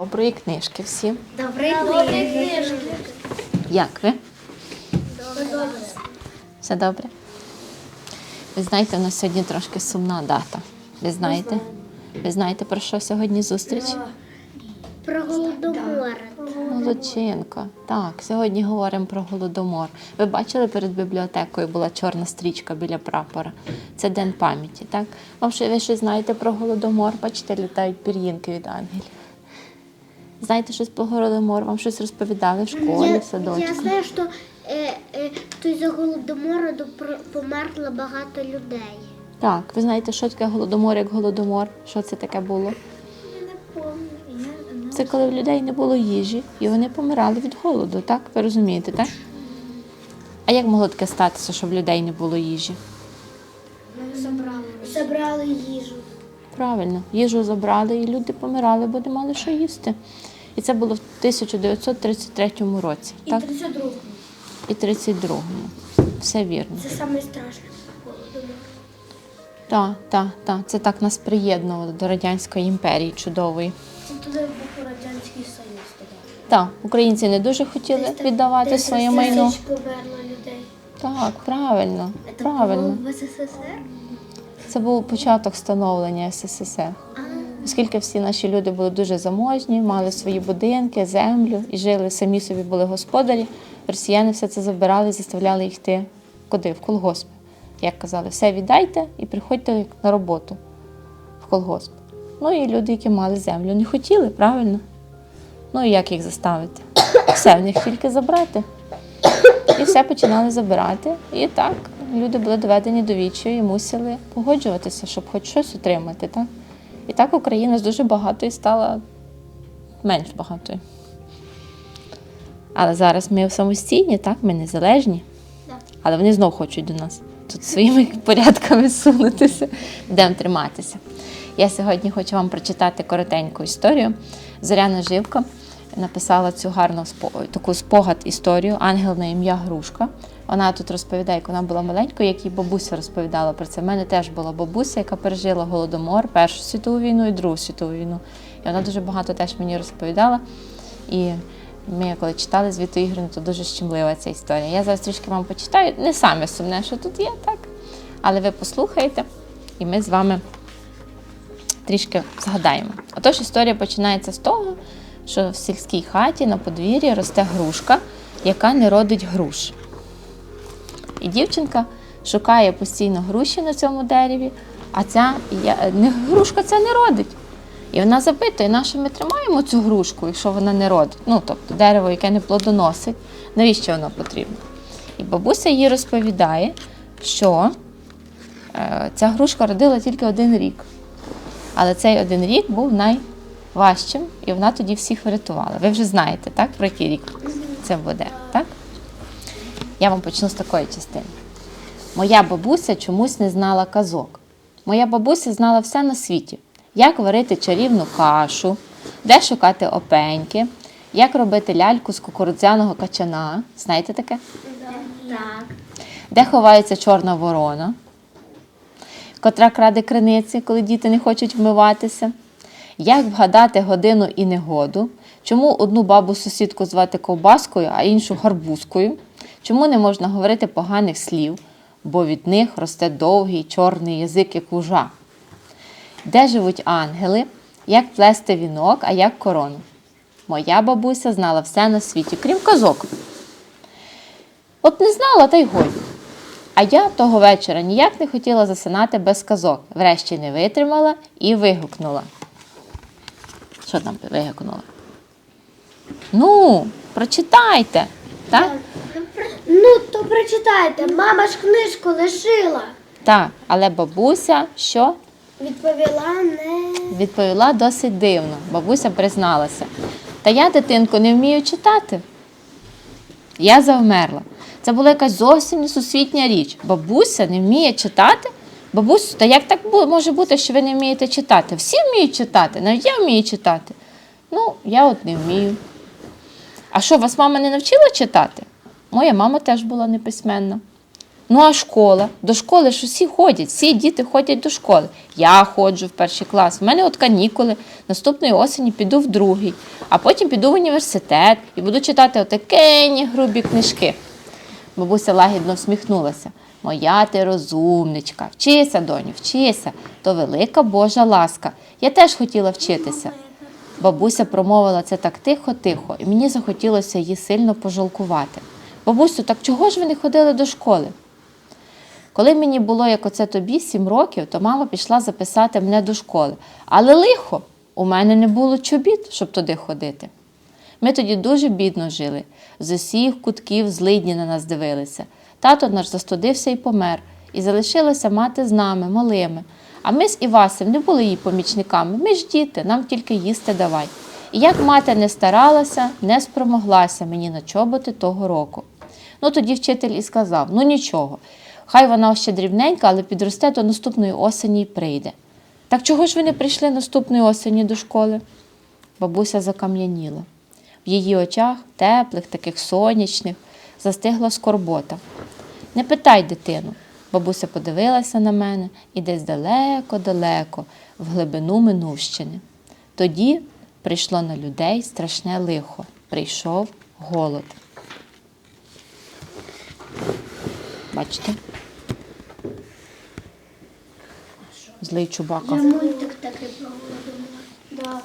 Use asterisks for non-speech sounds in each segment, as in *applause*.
Доброї книжки всі. Добрий день. Як ви? Все добре? Ви знаєте, у нас сьогодні трошки сумна дата. Ви знаєте? Ви знаєте, про що сьогодні зустріч? Про голодомор. Молодчинка. Так, сьогодні говоримо про голодомор. Ви бачили перед бібліотекою була чорна стрічка біля прапора. Це день пам'яті, так? Вам ви щось знаєте про голодомор? Бачите, літають пір'їнки від ангелів. Знаєте щось про голодомор? Вам щось розповідали в школі, Я, в садочку? я знаю, що е, е, то із-за голодомору померло багато людей. Так, ви знаєте, що таке голодомор, як голодомор? Що це таке було? Це коли в людей не було їжі, і вони помирали від голоду, так? Ви розумієте, так? А як могло таке статися, щоб в людей не було їжі? Забрали. Забрали їжу. Правильно, їжу забрали, і люди помирали, бо не мали що їсти. І це було в 1933 році, І так? 32. І 32-му. Все вірно. Це найстрашніше. Так, так, так. Це так нас приєднувало до Радянської імперії чудової. Це туди був Радянський Союз тоді. Так, українці не дуже хотіли віддавати своє майно. людей. Так, правильно, правильно. в СССР? Це був початок становлення СССР. Оскільки всі наші люди були дуже заможні, мали свої будинки, землю і жили самі собі були господарі. Росіяни все це забирали і заставляли їх йти куди? В колгосп. Як казали, все віддайте і приходьте на роботу в колгосп. Ну і люди, які мали землю, не хотіли, правильно? Ну і як їх заставити? Все в них тільки забрати. І все починали забирати. І так люди були доведені до відчаю і мусили погоджуватися, щоб хоч щось отримати. Так? І так Україна з дуже багатою стала менш багатою. Але зараз ми самостійні, так? ми незалежні. Але вони знов хочуть до нас тут своїми *laughs* порядками сунутися, будемо триматися. Я сьогодні хочу вам прочитати коротеньку історію. Зоряна Живка написала цю гарну таку спогад історію Ангел на ім'я Грушка. Вона тут розповідає, як вона була маленькою, як їй бабуся розповідала про це. У мене теж була бабуся, яка пережила голодомор, Першу світову війну і Другу світову війну. І вона дуже багато теж мені розповідала. І ми, коли читали звіту Ігорю, то дуже щемлива ця історія. Я зараз трішки вам почитаю. Не саме сумне, що тут є, так? Але ви послухаєте, і ми з вами трішки згадаємо. Отож, історія починається з того, що в сільській хаті на подвір'ї росте грушка, яка не родить груш. І дівчинка шукає постійно груші на цьому дереві, а ця не, грушка ця не родить. І вона запитує, на що ми тримаємо цю грушку, якщо вона не родить. Ну, тобто дерево, яке не плодоносить, навіщо воно потрібно? І бабуся їй розповідає, що е, ця грушка родила тільки один рік. Але цей один рік був найважчим, і вона тоді всіх врятувала. Ви вже знаєте, так, про який рік це буде? Я вам почну з такої частини. Моя бабуся чомусь не знала казок. Моя бабуся знала все на світі: як варити чарівну кашу, де шукати опеньки, як робити ляльку з кукурудзяного качана. Знаєте таке? Так. Де ховається чорна ворона, котра краде криниці, коли діти не хочуть вмиватися, як вгадати годину і негоду, чому одну бабу сусідку звати ковбаскою, а іншу гарбузкою, чому не можна говорити поганих слів, бо від них росте довгий чорний язик, як ужа. Де живуть ангели, як плести вінок, а як корону. Моя бабуся знала все на світі, крім казок. От не знала, та й годі. А я того вечора ніяк не хотіла засинати без казок. Врешті не витримала і вигукнула. Що там вигукнула? Ну, прочитайте. Так? Ну, то прочитайте, мама ж книжку лишила. Так, але бабуся що? Відповіла не. Відповіла досить дивно. Бабуся призналася. Та я, дитинко, не вмію читати. Я завмерла. Це була якась зовсім несусвітня річ. Бабуся не вміє читати. Бабусю, та як так бу- може бути, що ви не вмієте читати? Всі вміють читати, навіть я вмію читати. Ну, я от не вмію. А що, вас мама не навчила читати? Моя мама теж була неписьменна. Ну а школа? До школи ж усі ходять, всі діти ходять до школи. Я ходжу в перший клас, в мене от канікули. Наступної осені піду в другий, а потім піду в університет і буду читати отакені грубі книжки. Бабуся лагідно всміхнулася. Моя ти розумничка, вчися, доню, вчися, то велика Божа ласка. Я теж хотіла вчитися. Бабуся промовила це так тихо-тихо, і мені захотілося її сильно пожалкувати. Бабусю, так чого ж ви не ходили до школи? Коли мені було, як оце тобі, сім років, то мама пішла записати мене до школи. Але лихо, у мене не було чобіт, щоб туди ходити. Ми тоді дуже бідно жили. З усіх кутків злидні на нас дивилися. Тато наш застудився і помер, і залишилася мати з нами, малими. А ми з Івасем не були її помічниками. Ми ж діти, нам тільки їсти давай. І як мати не старалася, не спромоглася мені на чоботи того року. Ну тоді вчитель і сказав: ну нічого, хай вона ще дрібненька, але підросте до наступної осені й прийде. Так чого ж ви не прийшли наступної осені до школи? Бабуся закам'яніла. В її очах, теплих, таких сонячних, застигла скорбота. Не питай дитину. Бабуся подивилася на мене і десь далеко-далеко, в глибину минувщини. Тоді прийшло на людей страшне лихо. Прийшов голод. Бачите? Злий чубака. Я мультик такий. Да.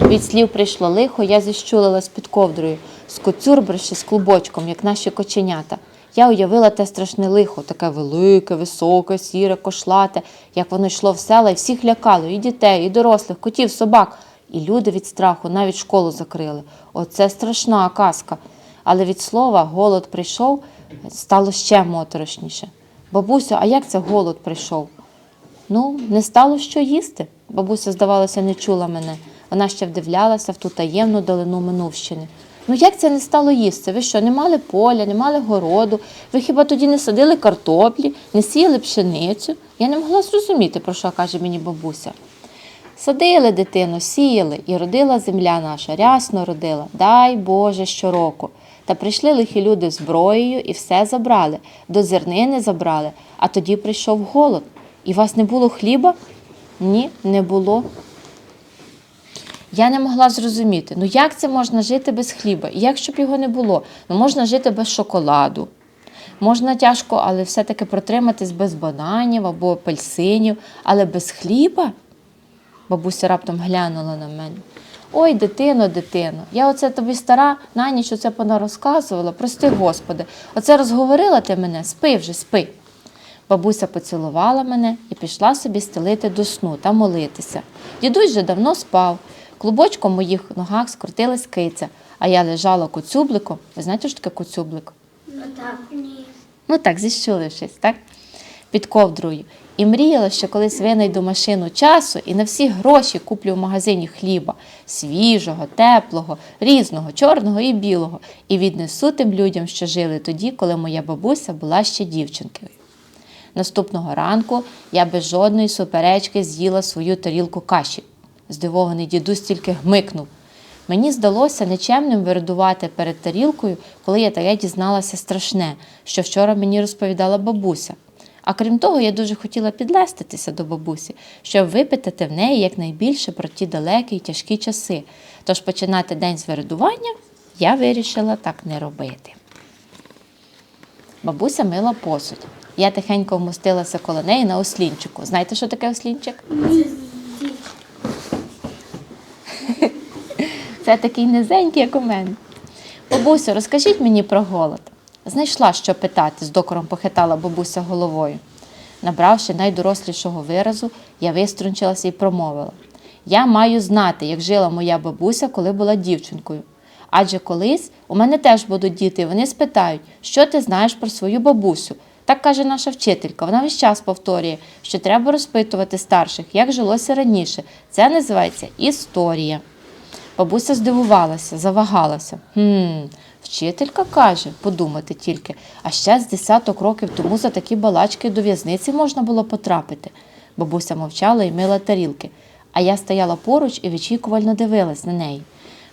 Від слів прийшло лихо, я зіщулилась під ковдрою, скоцюрбривши з клубочком, як наші коченята. Я уявила те страшне лихо, таке велике, високе, сіре, кошлате, як воно йшло в села і всіх лякало, і дітей, і дорослих, котів, собак. І люди від страху навіть школу закрили. Оце страшна казка. Але від слова голод прийшов, стало ще моторошніше. Бабусю, а як це голод прийшов? Ну, не стало що їсти. Бабуся, здавалося, не чула мене. Вона ще вдивлялася в ту таємну долину Минувщини. Ну як це не стало їсти? Ви що, не мали поля, не мали городу? Ви хіба тоді не садили картоплі, не сіяли пшеницю? Я не могла зрозуміти, про що каже мені бабуся. Садили дитину, сіяли, і родила земля наша, рясно родила, дай Боже щороку. Та прийшли лихі люди зброєю і все забрали, до зернини забрали, а тоді прийшов голод. І вас не було хліба? Ні, не було. Я не могла зрозуміти, ну як це можна жити без хліба? І як щоб його не було? Ну можна жити без шоколаду. Можна тяжко, але все-таки протриматись без бананів або апельсинів, але без хліба? Бабуся раптом глянула на мене. Ой, дитино, дитино, я оце тобі стара на ніч оце понарозказувала, прости Господи, оце розговорила ти мене, спи вже, спи. Бабуся поцілувала мене і пішла собі стелити до сну та молитися. Дідусь вже давно спав. Клубочком в моїх ногах скрутилась киця, а я лежала коцюбликом. Ви знаєте, що таке коцюблик? Ну так. Ні. Ну так, зіщулившись, так? Під ковдрою. І мріяла, що колись винайду машину часу і на всі гроші куплю в магазині хліба свіжого, теплого, різного, чорного і білого, і віднесу тим людям, що жили тоді, коли моя бабуся була ще дівчинкою. Наступного ранку я без жодної суперечки з'їла свою тарілку каші. Здивований дідусь тільки гмикнув. Мені здалося нечемним вирадувати перед тарілкою, коли я таке дізналася страшне, що вчора мені розповідала бабуся. А крім того, я дуже хотіла підлеститися до бабусі, щоб випитати в неї якнайбільше про ті далекі й тяжкі часи. Тож починати день з вирадування я вирішила так не робити. Бабуся мила посуд. Я тихенько вмостилася коло неї на ослінчику. Знаєте, що таке ослінчик? *laughs* Це такий низенький, як у мене. Бабусю, розкажіть мені про голод. Знайшла, що питати, з докором похитала бабуся головою. Набравши найдорослішого виразу, я виструнчилася і промовила: Я маю знати, як жила моя бабуся, коли була дівчинкою. Адже колись у мене теж будуть діти, і вони спитають, що ти знаєш про свою бабусю. Так каже наша вчителька. Вона весь час повторює, що треба розпитувати старших, як жилося раніше. Це називається історія. Бабуся здивувалася, завагалася. Хм, вчителька каже, подумати тільки, а ще з десяток років тому за такі балачки до в'язниці можна було потрапити. Бабуся мовчала і мила тарілки, а я стояла поруч і вичікувально дивилась на неї.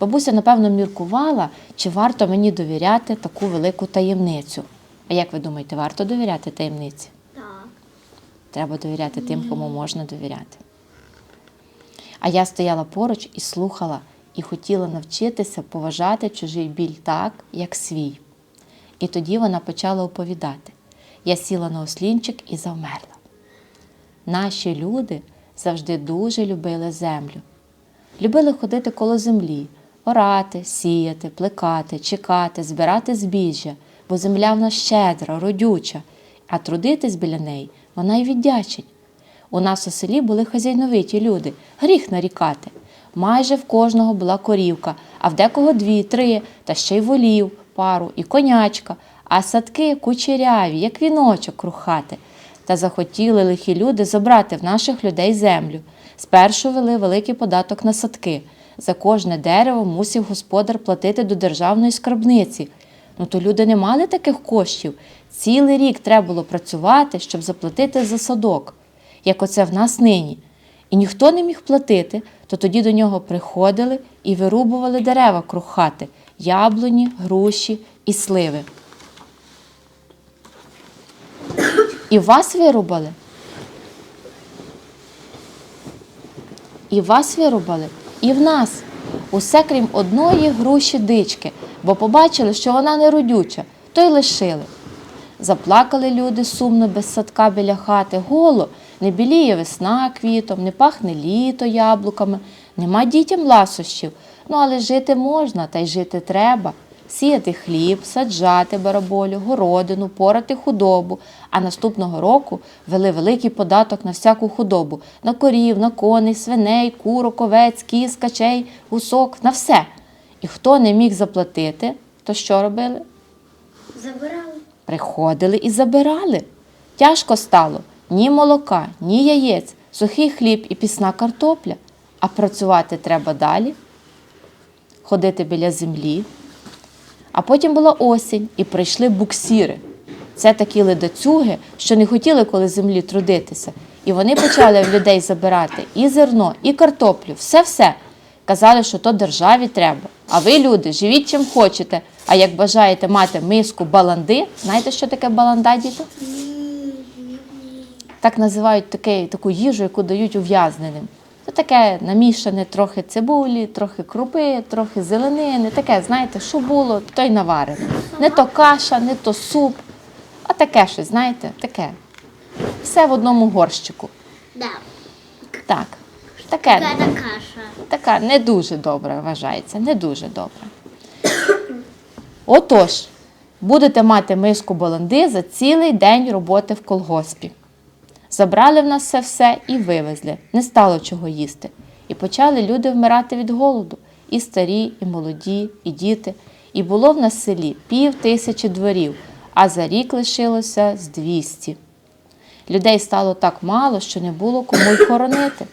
Бабуся, напевно, міркувала, чи варто мені довіряти таку велику таємницю. А як ви думаєте, варто довіряти таємниці? Так. Треба довіряти тим, кому можна довіряти. А я стояла поруч і слухала, і хотіла навчитися поважати чужий біль так, як свій. І тоді вона почала оповідати. Я сіла на ослінчик і завмерла. Наші люди завжди дуже любили землю. Любили ходити коло землі, орати, сіяти, плекати, чекати, збирати збіжжя, бо земля в нас щедра, родюча, а трудитись біля неї вона й віддячить. У нас у селі були хазяйновиті люди, гріх нарікати. Майже в кожного була корівка, а в декого дві, три, та ще й волів, пару і конячка, а садки кучеряві, як віночок крухати. Та захотіли лихі люди забрати в наших людей землю. Спершу вели великий податок на садки. За кожне дерево мусив господар платити до державної скарбниці. Ну то люди не мали таких коштів. Цілий рік треба було працювати, щоб заплатити за садок, як оце в нас нині. І ніхто не міг платити, то тоді до нього приходили і вирубували дерева круг хати – яблуні, груші і сливи. І вас вирубали? І вас вирубали, і в нас. Усе крім одної груші дички, бо побачили, що вона не родюча, то й лишили. Заплакали люди сумно без садка біля хати. Голо, не біліє весна квітом, не пахне літо яблуками, нема дітям ласощів. Ну, але жити можна, та й жити треба. Сіяти хліб, саджати бараболю, городину, порати худобу. А наступного року вели великий податок на всяку худобу: на корів, на коней, свиней, курок, овець, кіз, качей, гусок, на все. І хто не міг заплатити, то що робили? Забирали. Приходили і забирали. Тяжко стало ні молока, ні яєць, сухий хліб і пісна картопля. А працювати треба далі, ходити біля землі. А потім була осінь і прийшли буксіри. Це такі ледацюги, що не хотіли коли землі трудитися. І вони почали в людей забирати і зерно, і картоплю, все-все. Казали, що то державі треба. А ви, люди, живіть чим хочете. А як бажаєте мати миску баланди, знаєте, що таке баланда, діти? Так називають таке, таку їжу, яку дають ув'язненим. Це таке намішане трохи цибулі, трохи крупи, трохи зеленини, таке, знаєте, що було, то й наварене. Не то каша, не то суп, а таке щось, знаєте, таке. Все в одному горщику. Да. Так. Таке, Така каша. така не дуже добра вважається, не дуже добра. Отож, будете мати миску баланди за цілий день роботи в колгоспі. Забрали в нас це все і вивезли. Не стало чого їсти. І почали люди вмирати від голоду. І старі, і молоді, і діти. І було в нас селі пів тисячі дворів, а за рік лишилося з 200. Людей стало так мало, що не було кому й хоронити.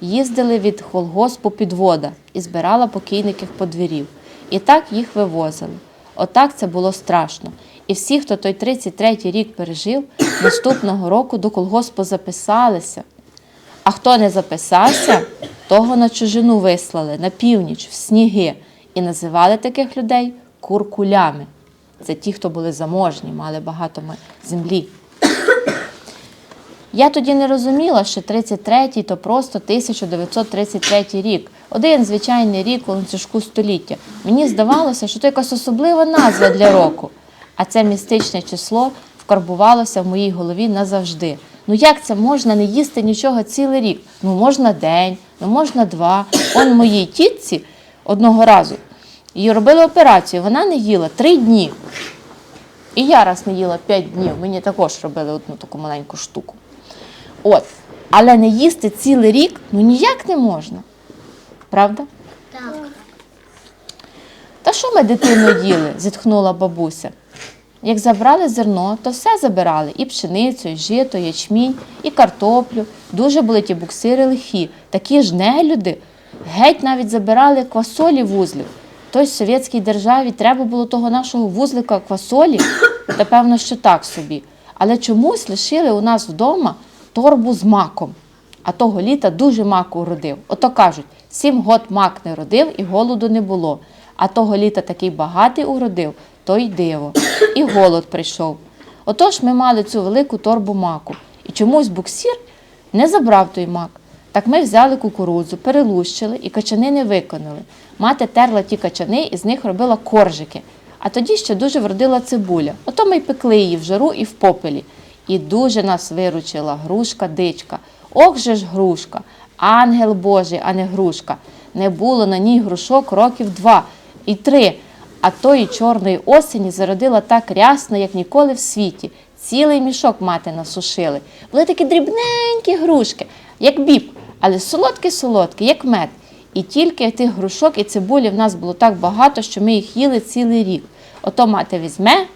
Їздили від колгоспу підвода і збирала покійників подвір'їв. І так їх вивозили. Отак це було страшно. І всі, хто той 33-й рік пережив, наступного року до колгоспу записалися. А хто не записався, того на чужину вислали на північ, в сніги, і називали таких людей куркулями. Це ті, хто були заможні, мали багато землі. Я тоді не розуміла, що 33-й то просто 1933 рік. Один звичайний рік у ланцюжку століття. Мені здавалося, що це якась особлива назва для року. А це містичне число вкарбувалося в моїй голові назавжди. Ну як це можна не їсти нічого цілий рік? Ну можна день, ну можна два. Он моїй тітці одного разу їй робили операцію, вона не їла три дні. І я раз не їла 5 днів, мені також робили одну таку маленьку штуку. От. Але не їсти цілий рік ну ніяк не можна. Правда? Та що ми дитину їли? *laughs* зітхнула бабуся. Як забрали зерно, то все забирали: і пшеницю, і жито, і ячмінь, і картоплю. Дуже були ті буксири лихі, такі ж нелюди. Геть навіть забирали квасолі вузлів. Той совєтській державі треба було того нашого вузлика квасолі, *coughs* та певно, що так собі. Але чомусь лишили у нас вдома торбу з маком. А того літа дуже мак уродив. Ото кажуть, сім год мак не родив і голоду не було. А того літа такий багатий уродив, то й диво. І голод прийшов. Отож ми мали цю велику торбу маку. І чомусь буксір не забрав той мак. Так ми взяли кукурудзу, перелущили і качани не виконали. Мати терла ті качани і з них робила коржики. А тоді ще дуже вродила цибуля. Ото ми й пекли її в жару і в попелі. І дуже нас виручила грушка дичка. Ох же ж грушка, ангел Божий, а не грушка. Не було на ній грушок років два і три. А тої чорної осені зародила так рясно, як ніколи в світі. Цілий мішок мати насушили. Були такі дрібненькі грушки, як біб, але солодкі-солодкі, як мед. І тільки тих грушок і цибулі в нас було так багато, що ми їх їли цілий рік. Ото мати візьме,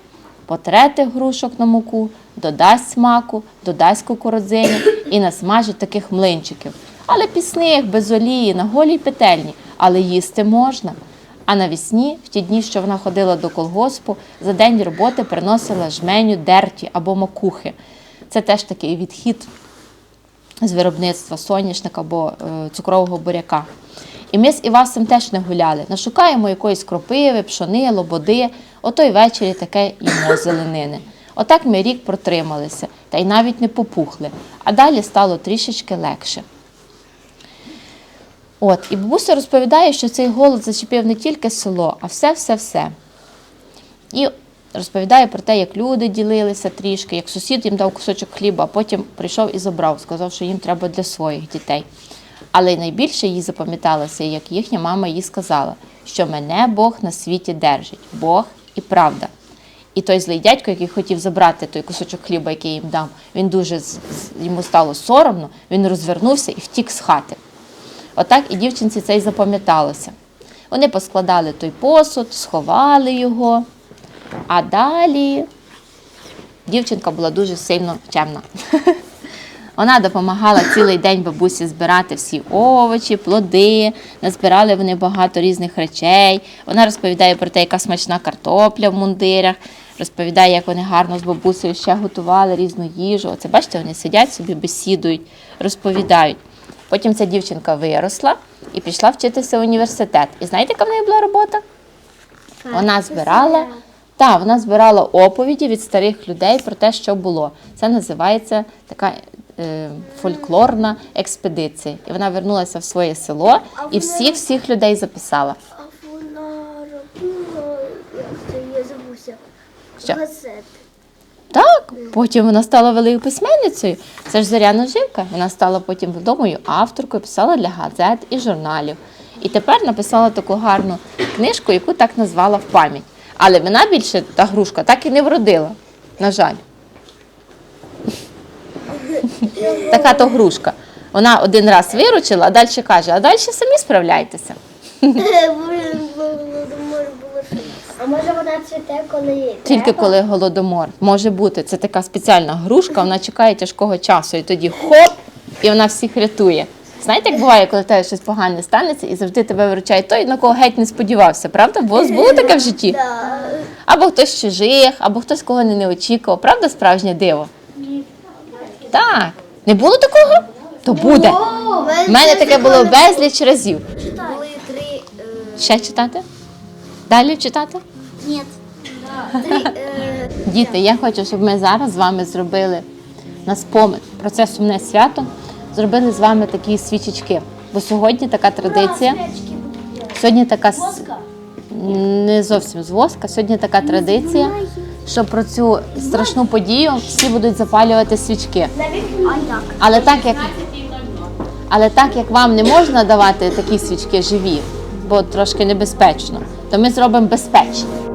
потре тих грушок на муку, додасть смаку, додасть кукурудзині і насмажить таких млинчиків. Але пісних, без олії, на голій петельні, але їсти можна. А навесні, в ті дні, що вона ходила до колгоспу, за день роботи приносила жменю дерті або макухи. Це теж такий відхід з виробництва соняшника або е, цукрового буряка. І ми з Івасом теж не гуляли. Нашукаємо якоїсь кропиви, пшони, лободи, ото й ввечері таке їмо зеленини. Отак ми рік протрималися, та й навіть не попухли, а далі стало трішечки легше. От, і бабуся розповідає, що цей голод зачепив не тільки село, а все-все-все. І розповідає про те, як люди ділилися трішки, як сусід їм дав кусочок хліба, а потім прийшов і забрав, сказав, що їм треба для своїх дітей. Але найбільше їй запам'яталося, як їхня мама їй сказала, що мене Бог на світі держить, Бог і правда. І той злий дядько, який хотів забрати той кусочок хліба, який їм дав, він дуже йому стало соромно, він розвернувся і втік з хати. Отак і дівчинці це й запам'яталося. Вони поскладали той посуд, сховали його, а далі дівчинка була дуже сильно чемна. *laughs* Вона допомагала цілий день бабусі збирати всі овочі, плоди, назбирали вони багато різних речей. Вона розповідає про те, яка смачна картопля в мундирах, розповідає, як вони гарно з бабусею ще готували різну їжу. Оце бачите, вони сидять собі, бесідують, розповідають. Потім ця дівчинка виросла і пішла вчитися в університет. І знаєте, яка в неї була робота? Вона збирала, та, вона збирала оповіді від старих людей про те, що було. Це називається така е, фольклорна експедиція. І вона вернулася в своє село і всіх всіх людей записала. А вона робила, я забувся, газети. Так, потім вона стала великою письменницею. Це ж Зоряна Живка. Вона стала потім відомою авторкою, писала для газет і журналів. І тепер написала таку гарну книжку, яку так назвала в пам'ять. Але вона більше, та грушка, так і не вродила. На жаль. *laughs* Така то грушка. Вона один раз виручила, а далі каже, а далі самі справляйтеся. *laughs* *laughs* А може вона цвіте, коли їй Тільки треба? коли голодомор. Може бути, це така спеціальна грушка, вона чекає тяжкого часу, і тоді хоп, і вона всіх рятує. Знаєте, як буває, коли тебе щось погане станеться, і завжди тебе виручає той, на кого геть не сподівався, правда? Бо було таке в житті. *laughs* Да. Або хтось з чужих, або хтось кого не, не очікував. Правда, справжнє диво? Так. Не було такого? То буде. У мене таке було безліч разів. Були три. е, Ще читати? Далі читати? Ні. Е, Діти, я хочу, щоб ми зараз з вами зробили на спомин про це сумне свято. Зробили з вами такі свічечки. Бо сьогодні така традиція. Сьогодні така не зовсім з воска. Сьогодні така традиція, що про цю страшну подію всі будуть запалювати свічки. Але так як але так як вам не можна давати такі свічки живі, бо трошки небезпечно, то ми зробимо безпечні.